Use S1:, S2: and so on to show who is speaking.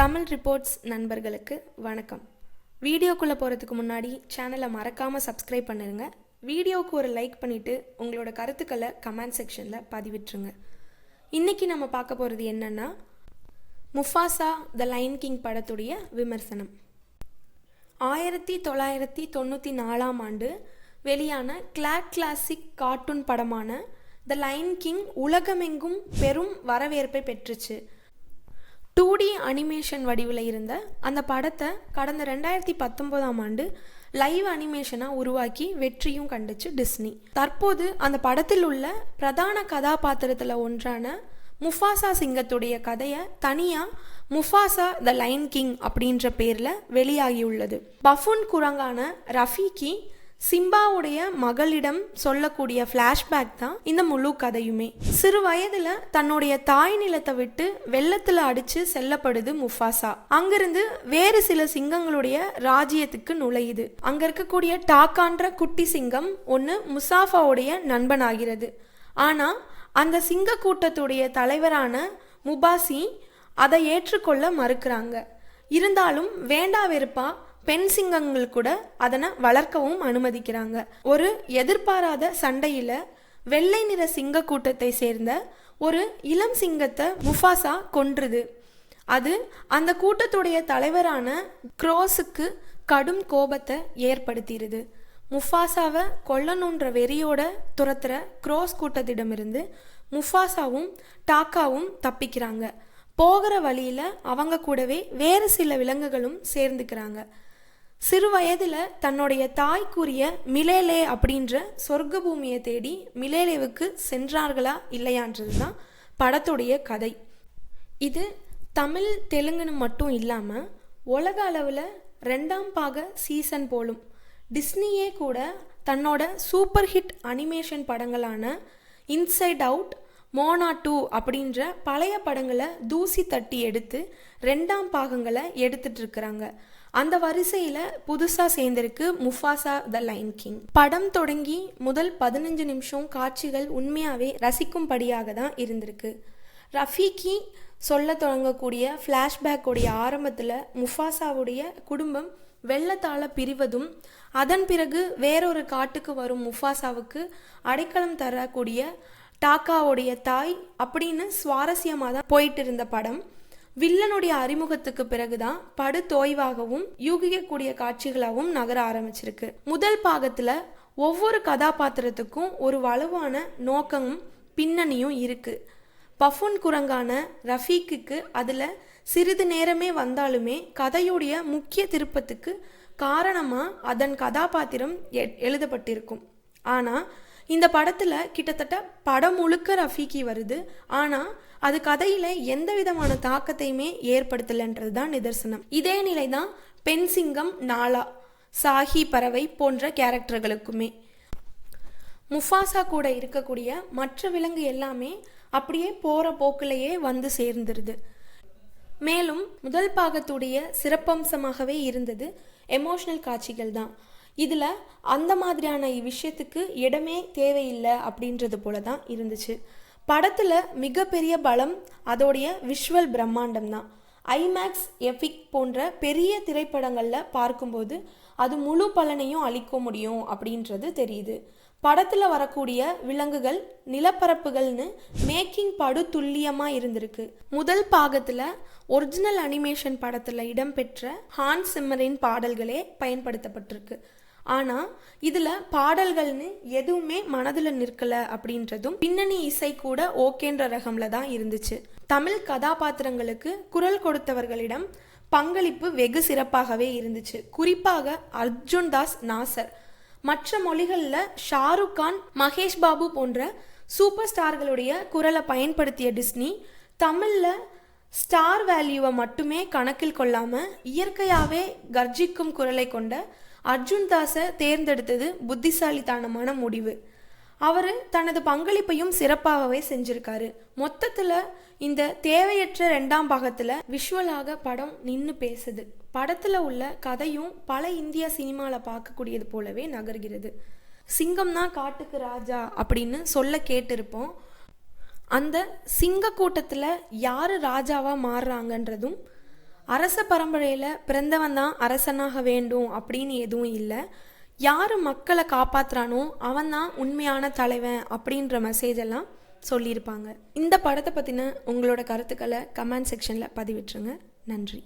S1: Tamil reports நண்பர்களுக்கு வணக்கம். வீடியோக்குள்ளே போகிறதுக்கு முன்னாடி சேனலை மறக்காமல் சப்ஸ்கிரைப் பண்ணிடுங்க வீடியோவுக்கு ஒரு லைக் பண்ணிவிட்டு உங்களோட கருத்துக்களை கமெண்ட் செக்ஷனில் பதிவிட்டுருங்க. இன்றைக்கி நம்ம பார்க்க போகிறது என்னென்னா முஃபாசா த லைன் கிங் படத்துடைய விமர்சனம். ஆயிரத்தி தொள்ளாயிரத்தி தொண்ணூற்றி நாலாம் ஆண்டு வெளியான கிளாட் கிளாசிக் கார்ட்டூன் படமான த லைன் கிங் உலகமெங்கும் பெரும் வரவேற்பை பெற்றுச்சு. டூ டி அனிமேஷன் வடிவில் இருந்த அந்த படத்தை கடந்த ரெண்டாயிரத்தி பத்தொம்போதாம் ஆண்டு லைவ் அனிமேஷனாக உருவாக்கி வெற்றியும் கண்டுச்சு டிஸ்னி. தற்போது அந்த படத்தில் உள்ள பிரதான கதாபாத்திரத்தில் ஒன்றான முஃபாசா சிங்கத்துடைய கதையை தனியாக முஃபாசா த லைன் கிங் அப்படின்ற பேரில் வெளியாகியுள்ளது. பஃபூன் குரங்கான ரஃபீக்கி சிம்பாவுடைய மகளிடம் சொல்லக்கூடிய ஃப்ளாஷ்பேக் தான் இந்த முழு கதையுமே. சிறு வயதுல தன்னுடைய தாய் நிலத்தை விட்டு வெள்ளத்துல அடிச்சு செல்லப்படுது முஃபாசா. அங்கிருந்து வேறு சில சிங்கங்களுடைய ராஜ்யத்துக்கு நுழையுது. அங்க இருக்கக்கூடிய டாக்கான்ற குட்டி சிங்கம் ஒன்று முசாஃபாவுடைய நண்பனாகிறது. ஆனா அந்த சிங்க கூட்டத்துடைய தலைவரான முபாசி அதை ஏற்றுக்கொள்ள மறுக்கிறாங்க. இருந்தாலும் வேண்டா வெறுப்பா பெண் சிங்கங்கள் கூட அதனை வளர்க்கவும் அனுமதிக்கிறாங்க. ஒரு எதிர்பாராத சண்டையில வெள்ளை நிற சிங்க கூட்டத்தை சேர்ந்த ஒரு இளம் சிங்கத்தை முஃபாசா கொன்றுது. அது அந்த கூட்டத்துடைய தலைவரான குரோஸுக்கு கடும் கோபத்தை ஏற்படுத்திடுது முஃபாசாவை கொல்லணுன்ற வெறியோட துரத்துற குரோஸ் கூட்டத்திடமிருந்து முஃபாசாவும் டாக்காவும் தப்பிக்கிறாங்க. போகிற வழியில் அவங்க கூடவே வேறு சில விலங்குகளும் சேர்ந்துக்கிறாங்க. சிறு வயதில் தன்னுடைய தாய்க்குரிய மிலேலே அப்படின்ற சொர்க்க பூமியை தேடி மிலேலேவுக்கு சென்றார்களா இல்லையான்றது தான் படத்துடைய கதை. இது தமிழ் தெலுங்குன்னு மட்டும் இல்லாமல் உலக அளவில் ரெண்டாம் பாக சீசன் போலும். டிஸ்னியே கூட தன்னோட சூப்பர் ஹிட் அனிமேஷன் படங்களான இன்சைட் அவுட் மோனா டூ அப்படின்ற பழைய படங்களை தூசி தட்டி எடுத்து ரெண்டாம் பாகங்களை எடுத்துட்டு இருக்கிறாங்க. அந்த வரிசையில் புதுசாக சேர்ந்திருக்கு முஃபாசா த லைன் கிங். படம் தொடங்கி முதல் பதினஞ்சு நிமிஷம் காட்சிகள் உண்மையாகவே ரசிக்கும்படியாக தான் இருந்திருக்கு. ரஃபீக்கி சொல்ல தொடங்கக்கூடிய ஃப்ளாஷ்பேக்குடைய ஆரம்பத்தில் முஃபாசாவுடைய குடும்பம் வெள்ளத்தால் பிரிவதும் அதன் பிறகு வேறொரு காட்டுக்கு வரும் முஃபாசாவுக்கு அடைக்கலம் தரக்கூடிய டாக்காவுடைய தாய் அப்படின்னு சுவாரஸ்யமாக தான் போயிட்டு இருந்த படம். வில்லனுடைய அறிமுகத்துக்கு பிறகுதான் படு தோய்வாகவும் யூகிக்கக்கூடிய காட்சிகளாகவும் நகர ஆரம்பிச்சிருக்கு. முதல் பாகத்துல ஒவ்வொரு கதாபாத்திரத்துக்கும் ஒரு வலுவான நோக்கமும் பின்னணியும் இருக்கு. பஃபுன் குரங்கான ரஃபீக்குக்கு அதில் சிறிது நேரமே வந்தாலுமே கதையுடைய முக்கிய திருப்பத்துக்கு காரணமாக அதன் கதாபாத்திரம் எழுதப்பட்டிருக்கும். ஆனால் இந்த படத்தில் கிட்டத்தட்ட படம் முழுக்க ரஃபீக்கி வருது. ஆனால் அது கதையில் எந்த விதமான தாக்கத்தையுமே ஏற்படுத்தலைன்றது தான் நிதர்சனம். இதே நிலை தான் பெண் சிங்கம் நாலா சாஹி பறவை போன்ற கேரக்டர்களுக்குமே. முஃபாசா கூட இருக்கக்கூடிய மற்ற விலங்கு எல்லாமே அப்படியே போகிற போக்கிலேயே வந்து சேர்ந்துருது. மேலும் முதல் பாகத்துடைய சிறப்பம்சமாகவே இருந்தது எமோஷனல் காட்சிகள் தான் இதில் அந்த மாதிரியான விஷயத்துக்கு இடமே தேவையில்லை அப்படின்றது போல தான் இருந்துச்சு. படத்தில் மிகப்பெரிய பலம் அதோடைய விஷுவல் பிரம்மாண்டம் தான். ஐமேக்ஸ் எஃபிக் போன்ற பெரிய திரைப்படங்களில் பார்க்கும்போது அது முழு பலனையும் அளிக்க முடியும் அப்படின்றது தெரியுது. படத்தில் வரக்கூடிய விலங்குகள் நிலப்பரப்புகள்னு மேக்கிங் படு துல்லியமாக இருந்திருக்கு. முதல் பாகத்தில் ஒரிஜினல் அனிமேஷன் படத்தில் இடம்பெற்ற ஹான் சிம்மரின் பாடல்களே பயன்படுத்தப்பட்டிருக்கு. ஆனால் இதில் பாடல்கள்னு எதுவுமே மனதில் நிற்கலை அப்படின்றதும் பின்னணி இசை கூட ஓகேன்ற ரகம்ல தான் இருந்துச்சு. தமிழ் கதாபாத்திரங்களுக்கு குரல் கொடுத்தவர்களிடம் பங்களிப்பு வெகு சிறப்பாகவே இருந்துச்சு. குறிப்பாக அர்ஜுன் தாஸ் நாசர். மற்ற மொழிகளில் ஷாருக் கான் மகேஷ் பாபு போன்ற சூப்பர் ஸ்டார்களுடைய குரலை பயன்படுத்திய டிஸ்னி தமிழில் ஸ்டார் வேல்யூவை மட்டுமே கணக்கில் கொள்ளாமல் இயற்கையாகவே கர்ஜிக்கும் குரலை கொண்ட அர்ஜுன் தாஸை தேர்ந்தெடுத்தது புத்திசாலித்தனமான முடிவு. அவர் தனது பங்களிப்பையும் சிறப்பாகவே செஞ்சிருக்காரு. மொத்தத்தில் இந்த தேவையற்ற ரெண்டாம் பாகத்தில் விஷுவலாக படம் நின்று பேசுது. படத்தில் உள்ள கதையும் பல இந்திய சினிமாவில் பார்க்கக்கூடியது போலவே நகர்கிறது. சிங்கம் தான் காட்டுக்கு ராஜா அப்படின்னு சொல்ல கேட்டிருப்போம். அந்த சிங்க கூட்டத்தில் யார் ராஜாவாக மாறுறாங்கன்றதும் அரச பரம்பரையில் பிறந்தவன் தான் அரசனாக வேண்டும் அப்படின்னு எதுவும் இல்லை. யார் மக்களை காப்பாற்றுறானோ அவன் தான் உண்மையான தலைவன் அப்படின்ற மெசேஜ் எல்லாம் சொல்லியிருப்பாங்க. இந்த படத்தை பற்றின உங்களோட கருத்துக்களை கமெண்ட் செக்ஷனில் பதிவிட்டுருங்க. நன்றி.